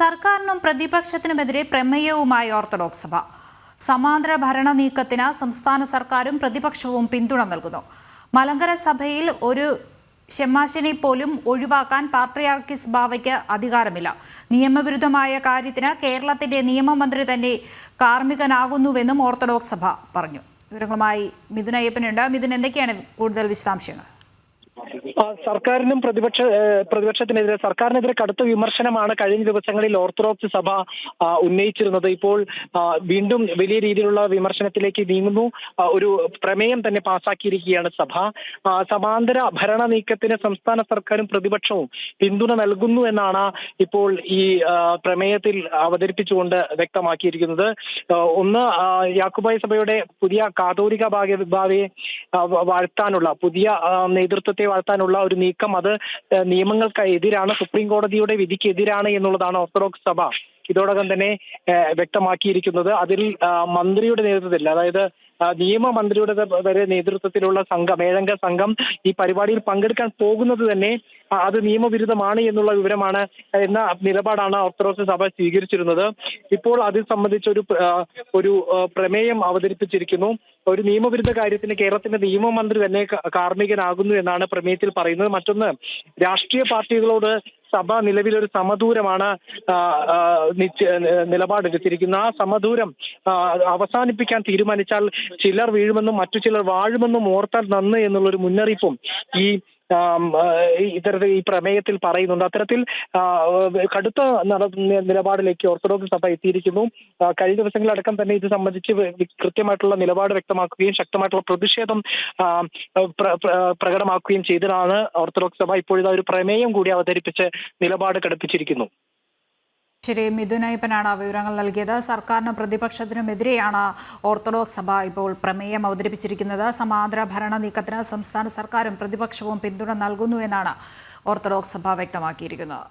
സർക്കാരിനും പ്രതിപക്ഷത്തിനുമെതിരെ പ്രമേയവുമായി ഓർത്തഡോക്സ് സഭ. സമാന്തര ഭരണ നീക്കത്തിന് സംസ്ഥാന സർക്കാരും പ്രതിപക്ഷവും പിന്തുണ നൽകുന്നു. മലങ്കര സഭയിൽ ഒരു ഷെമാശനെ പോലും ഒഴിവാക്കാൻ പാട്രിയാർക്കിസ് ബാവയ്ക്ക് അധികാരമില്ല. നിയമവിരുദ്ധമായ കാര്യത്തിന് കേരളത്തിന്റെ നിയമമന്ത്രി തന്നെ കാർമ്മികനാകുന്നുവെന്നും ഓർത്തഡോക്സ് സഭ പറഞ്ഞു. വിവരങ്ങളുമായി മിഥുൻ അയ്യപ്പനുണ്ട്. മിഥുൻ എന്തൊക്കെയാണ് കൂടുതൽ വിശദാംശങ്ങൾ? സർക്കാരിനും പ്രതിപക്ഷ പ്രതിപക്ഷത്തിനെതിരെ സർക്കാരിനെതിരെ കടുത്ത വിമർശനമാണ് കഴിഞ്ഞ ദിവസങ്ങളിൽ ഓർത്തഡോക്സ് സഭ ഉന്നയിച്ചിരുന്നത്. ഇപ്പോൾ വീണ്ടും വലിയ രീതിയിലുള്ള വിമർശനത്തിലേക്ക് നീങ്ങുന്നു. ഒരു പ്രമേയം തന്നെ പാസാക്കിയിരിക്കുകയാണ് സഭ. സമാന്തര ഭരണ നീക്കത്തിന് സംസ്ഥാന സർക്കാരും പ്രതിപക്ഷവും പിന്തുണ നൽകുന്നു എന്നാണ് ഇപ്പോൾ ഈ പ്രമേയത്തിൽ അവതരിപ്പിച്ചുകൊണ്ട് വ്യക്തമാക്കിയിരിക്കുന്നത്. ഒന്ന് യാക്കുബായ സഭയുടെ പുതിയ കാതോലിക ഭാഗ്യ ഭാവയെ ആ, വ- വാഴ്ത്താനുള്ള പുതിയ നേതൃത്വത്തെ വാഴ്ത്താനുള്ള ഒരു നീക്കം അത് നിയമങ്ങൾക്ക് എതിരാണ് സുപ്രീം കോടതിയുടെ വിധിക്കെതിരാണ് എന്നുള്ളതാണ് ഓർത്തഡോക്സ് സഭ. ഇതോടകം തന്നെ വ്യക്തമാക്കിയിരിക്കുന്നത് അതിൽ മന്ത്രിയുടെ നേതൃത്വത്തിൽ അതായത് നിയമമന്ത്രിയുടെ വരെ നേതൃത്വത്തിലുള്ള സംഘം ഏഴംഗ സംഘം ഈ പരിപാടിയിൽ പങ്കെടുക്കാൻ പോകുന്നത് തന്നെ അത് നിയമവിരുദ്ധമാണ് എന്നുള്ള വിവരമാണ് എന്ന നിലപാടാണ് ഓർത്തഡോക്സ് സഭ സ്വീകരിച്ചിരുന്നത്. ഇപ്പോൾ അതിൽ സംബന്ധിച്ച് ഒരു ഒരു പ്രമേയം അവതരിപ്പിച്ചിരിക്കുന്നു. ഒരു നിയമവിരുദ്ധ കാര്യത്തിന് കേരളത്തിന്റെ നിയമമന്ത്രി തന്നെ കാർമ്മികനാകുന്നു എന്നാണ് പ്രമേയത്തിൽ പറയുന്നത്. മറ്റൊന്ന് രാഷ്ട്രീയ പാർട്ടികളോട് സഭ നിലവിലൊരു സമദൂരമാണ് നിലപാടെടുത്തിരിക്കുന്ന. ആ, സമദൂരം അവസാനിപ്പിക്കാൻ തീരുമാനിച്ചാൽ ചിലർ വീഴുമെന്നും മറ്റു ചിലർ വാഴുമെന്നും ഓർത്താൽ നന്ന് എന്നുള്ളൊരു മുന്നറിയിപ്പും ഈ ഇത്തരത്തിൽ ഈ പ്രമേയത്തിൽ പറയുന്നുണ്ട്. അത്തരത്തിൽ കടുത്ത നിലപാടിലേക്ക് ഓർത്തഡോക്സ് സഭ എത്തിയിരിക്കുന്നു. കഴിഞ്ഞ ദിവസങ്ങളടക്കം തന്നെ ഇത് സംബന്ധിച്ച് കൃത്യമായിട്ടുള്ള നിലപാട് വ്യക്തമാക്കുകയും ശക്തമായിട്ടുള്ള പ്രതിഷേധം പ്രകടമാക്കുകയും ചെയ്തതാണ് ഓർത്തഡോക്സ് സഭ. ഇപ്പോഴിതാ ഒരു പ്രമേയം കൂടി അവതരിപ്പിച്ച് നിലപാട് ഘടിപ്പിച്ചിരിക്കുന്നു. ശരി മിഥുൻ വിവരങ്ങൾ നൽകിയത്. സർക്കാരിനും പ്രതിപക്ഷത്തിനുമെതിരെയാണ് ഓർത്തഡോക്സ് സഭ ഇപ്പോൾ പ്രമേയം അവതരിപ്പിച്ചിരിക്കുന്നത്. സമാന്തര ഭരണ നീക്കത്തിന് സംസ്ഥാന സർക്കാരും പ്രതിപക്ഷവും പിന്തുണ നൽകുന്നു എന്നാണ് ഓർത്തഡോക്സ് സഭ വ്യക്തമാക്കിയിരിക്കുന്നത്.